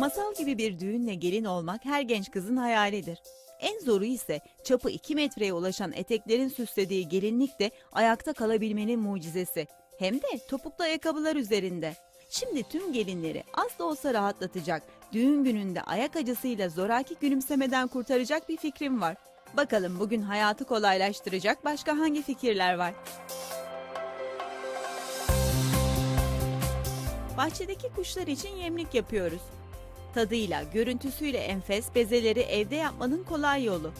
Masal gibi bir düğünle gelin olmak her genç kızın hayalidir. En zoru ise çapı 2 metreye ulaşan eteklerin süslediği gelinlik de ayakta kalabilmenin mucizesi. Hem de topuklu ayakkabılar üzerinde. Şimdi tüm gelinleri az da olsa rahatlatacak, düğün gününde ayak acısıyla zoraki gülümsemeden kurtaracak bir fikrim var. Bakalım bugün hayatı kolaylaştıracak başka hangi fikirler var? Bahçedeki kuşlar için yemlik yapıyoruz. Tadıyla, görüntüsüyle enfes bezeleri evde yapmanın kolay yolu.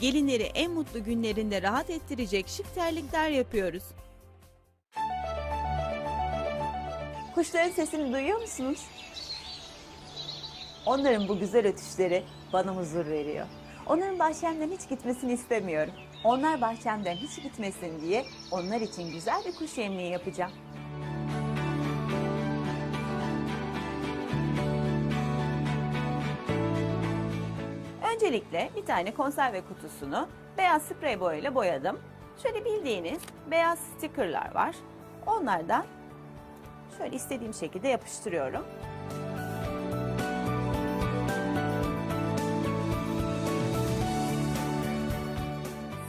Gelinleri en mutlu günlerinde rahat ettirecek şık terlikler yapıyoruz. Kuşların sesini duyuyor musunuz? Onların bu güzel ötüşleri bana huzur veriyor. Onların bahçemden hiç gitmesini istemiyorum. Onlar bahçemden hiç gitmesin diye onlar için güzel bir kuş yemliği yapacağım. Öncelikle bir tane konserve kutusunu beyaz sprey boyayla boyadım. Şöyle bildiğiniz beyaz stickerlar var. Onlardan Şöyle istediğim şekilde yapıştırıyorum.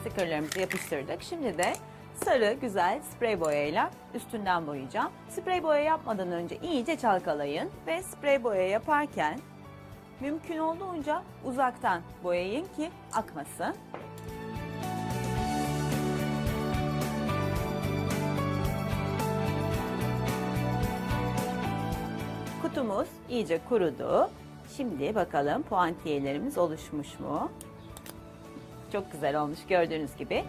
Stickerlarımızı yapıştırdık. Şimdi de sarı güzel sprey boyayla üstünden boyayacağım. Sprey boya yapmadan önce iyice çalkalayın ve sprey boya yaparken mümkün olduğunca uzaktan boyayın ki akmasın. Kutumuz iyice kurudu. Şimdi bakalım puantiyelerimiz oluşmuş mu? Çok güzel olmuş gördüğünüz gibi.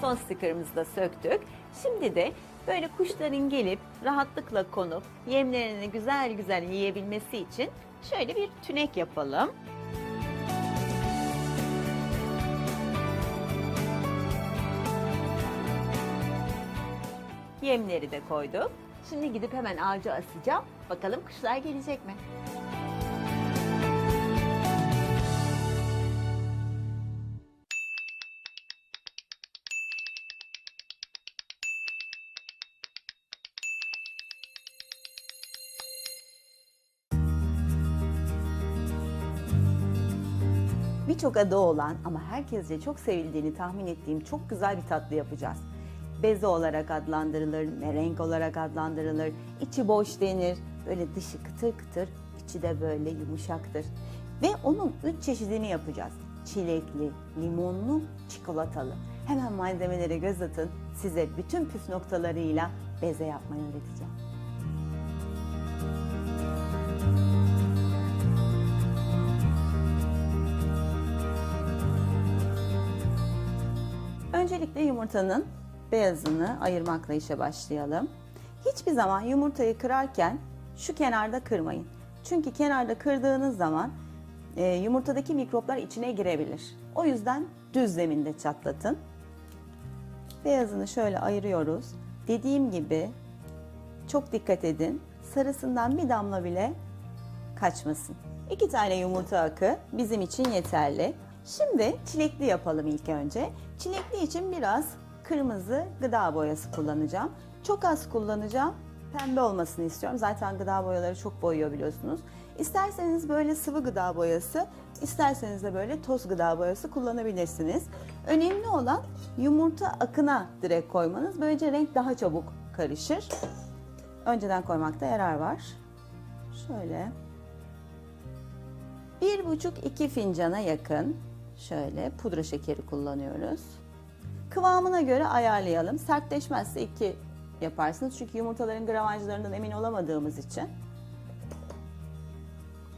Son stickerımızı da söktük. Şimdi de böyle kuşların gelip rahatlıkla konup yemlerini güzel güzel yiyebilmesi için şöyle bir tünek yapalım. Yemleri de koyduk. Şimdi gidip hemen ağaca asacağım. Bakalım kuşlar gelecek mi? Birçok adı olan ama herkesce çok sevildiğini tahmin ettiğim çok güzel bir tatlı yapacağız. Beze olarak adlandırılır, merenk olarak adlandırılır, içi boş denir. Böyle dışı kıtır kıtır, içi de böyle yumuşaktır. Ve onun üç çeşidini yapacağız. Çilekli, limonlu, çikolatalı. Hemen malzemelere göz atın. Size bütün püf noktalarıyla beze yapmayı öğreteceğim. Öncelikle yumurtanın beyazını ayırmakla işe başlayalım. Hiçbir zaman yumurtayı kırarken şu kenarda kırmayın. Çünkü kenarda kırdığınız zaman e, yumurtadaki mikroplar içine girebilir. O yüzden düz zeminde çatlatın. Beyazını şöyle ayırıyoruz. Dediğim gibi çok dikkat edin. Sarısından bir damla bile kaçmasın. İki tane yumurta akı bizim için yeterli. Şimdi çilekli yapalım ilk önce. Çilekli için biraz kırmızı gıda boyası kullanacağım. Çok az kullanacağım. Pembe olmasını istiyorum. Zaten gıda boyaları çok boyuyor biliyorsunuz. İsterseniz böyle sıvı gıda boyası, isterseniz de böyle toz gıda boyası kullanabilirsiniz. Önemli olan yumurta akına direkt koymanız. Böylece renk daha çabuk karışır. Önceden koymakta yarar var. Şöyle. Bir buçuk iki fincana yakın şöyle pudra şekeri kullanıyoruz. Kıvamına göre ayarlayalım. Sertleşmezse iki yaparsınız. Çünkü yumurtaların gramajlarından emin olamadığımız için.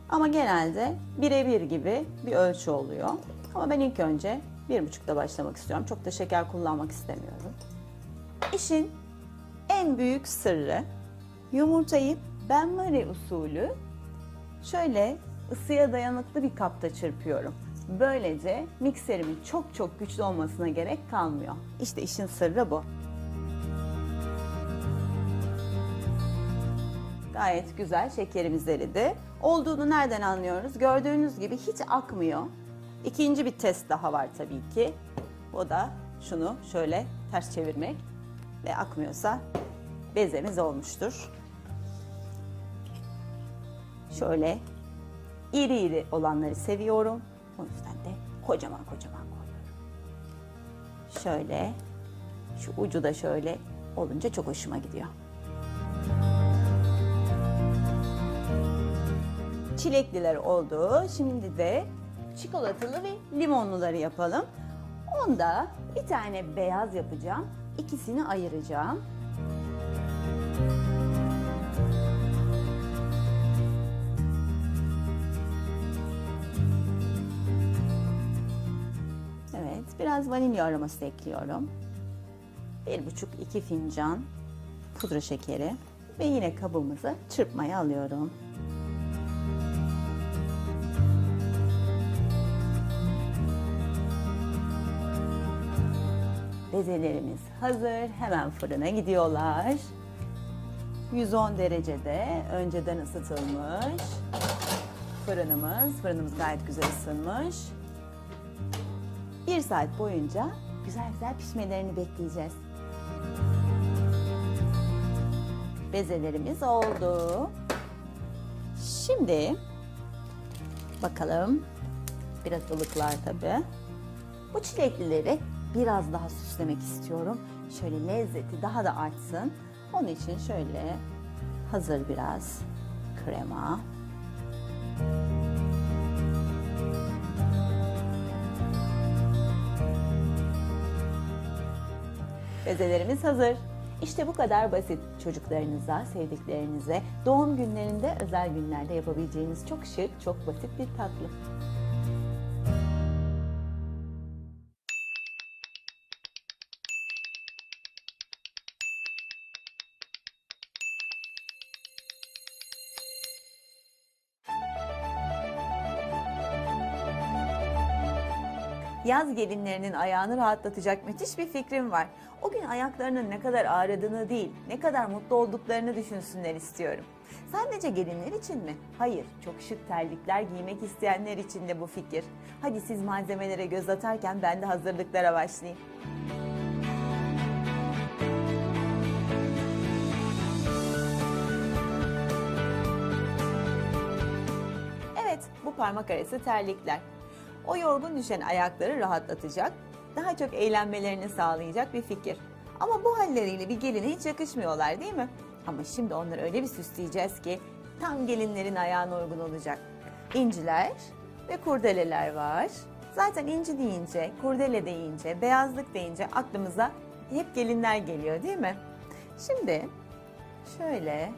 Ama genelde birebir gibi bir ölçü oluyor. Ama ben ilk önce bir buçukta başlamak istiyorum. Çok da şeker kullanmak istemiyorum. İşin en büyük sırrı yumurtayı benmari usulü şöyle ısıya dayanıklı bir kapta çırpıyorum. Böylece mikserimin çok çok güçlü olmasına gerek kalmıyor. İşte işin sırrı bu. Gayet güzel şekerimiz eridi. Olduğunu nereden anlıyoruz? Gördüğünüz gibi hiç akmıyor. İkinci bir test daha var tabii ki. O da şunu şöyle ters çevirmek ve akmıyorsa bezemiz olmuştur. Şöyle iri iri olanları seviyorum. O yüzden de kocaman kocaman koyuyorum. Şöyle şu ucu da şöyle olunca çok hoşuma gidiyor. Çilekliler oldu. Şimdi de çikolatalı ve limonluları yapalım. Onda bir tane beyaz yapacağım. İkisini ayıracağım. Biraz vanilya aroması ekliyorum. Bir buçuk iki fincan pudra şekeri ve yine kabımızı çırpmaya alıyorum. Bezelerimiz hazır. Hemen fırına gidiyorlar. 110 derecede önceden ısıtılmış fırınımız. Fırınımız gayet güzel ısınmış. Bir saat boyunca güzel güzel pişmelerini bekleyeceğiz. Bezelerimiz oldu. Şimdi bakalım biraz ılıklar tabi. Bu çileklileri biraz daha süslemek istiyorum. Şöyle lezzeti daha da artsın. Onun için şöyle hazır biraz krema. Bezelerimiz hazır. İşte bu kadar basit. Çocuklarınıza, sevdiklerinize, doğum günlerinde, özel günlerde yapabileceğiniz çok şık, çok basit bir tatlı. Yaz gelinlerinin ayağını rahatlatacak müthiş bir fikrim var. O gün ayaklarının ne kadar ağrıdığını değil, ne kadar mutlu olduklarını düşünsünler istiyorum. Sadece gelinler için mi? Hayır, çok şık terlikler giymek isteyenler için de bu fikir. Hadi siz malzemelere göz atarken ben de hazırlıklara başlayayım. Evet, bu parmak arası terlikler. O yorgun düşen ayakları rahatlatacak, daha çok eğlenmelerini sağlayacak bir fikir. Ama bu halleriyle bir geline hiç yakışmıyorlar değil mi? Ama şimdi onları öyle bir süsleyeceğiz ki tam gelinlerin ayağına uygun olacak. İnciler ve kurdeleler var. Zaten inci deyince, kurdele deyince, beyazlık deyince aklımıza hep gelinler geliyor değil mi? Şimdi şöyle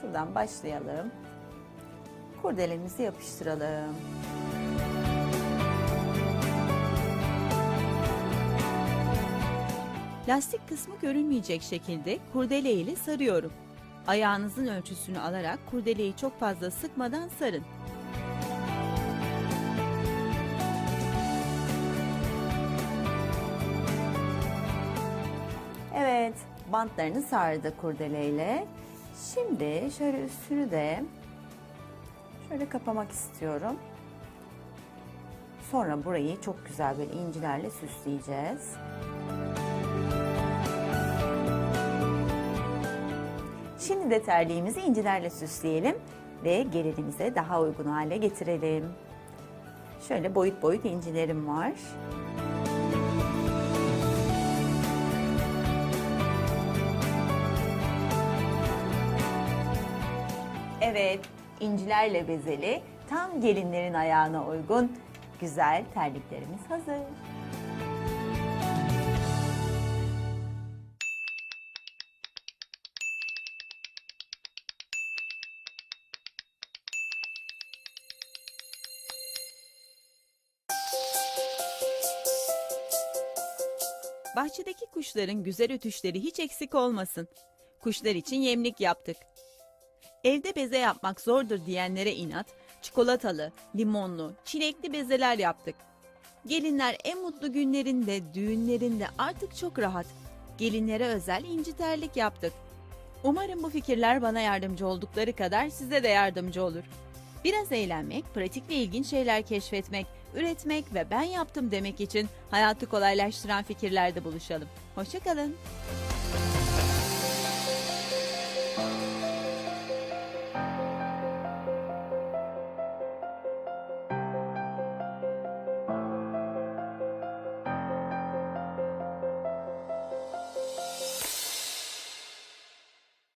şuradan başlayalım. Kurdelemizi yapıştıralım. Lastik kısmı görünmeyecek şekilde kurdele ile sarıyorum. Ayağınızın ölçüsünü alarak kurdeleyi çok fazla sıkmadan sarın. Evet, bantlarını sardı kurdeleyle. Şimdi şöyle üstünü de şöyle kapamak istiyorum. Sonra burayı çok güzel böyle incilerle süsleyeceğiz. Şimdi de terliğimizi incilerle süsleyelim ve gelinimize daha uygun hale getirelim. Şöyle boyut boyut incilerim var. Evet, incilerle bezeli, tam gelinlerin ayağına uygun güzel terliklerimiz hazır. Bahçedeki kuşların güzel ötüşleri hiç eksik olmasın. Kuşlar için yemlik yaptık. Evde beze yapmak zordur diyenlere inat, çikolatalı, limonlu, çilekli bezeler yaptık. Gelinler en mutlu günlerinde, düğünlerinde artık çok rahat. Gelinlere özel inci terlik yaptık. Umarım bu fikirler bana yardımcı oldukları kadar size de yardımcı olur. Biraz eğlenmek, pratik ve ilginç şeyler keşfetmek, üretmek ve ben yaptım demek için hayatı kolaylaştıran fikirlerde buluşalım. Hoşçakalın.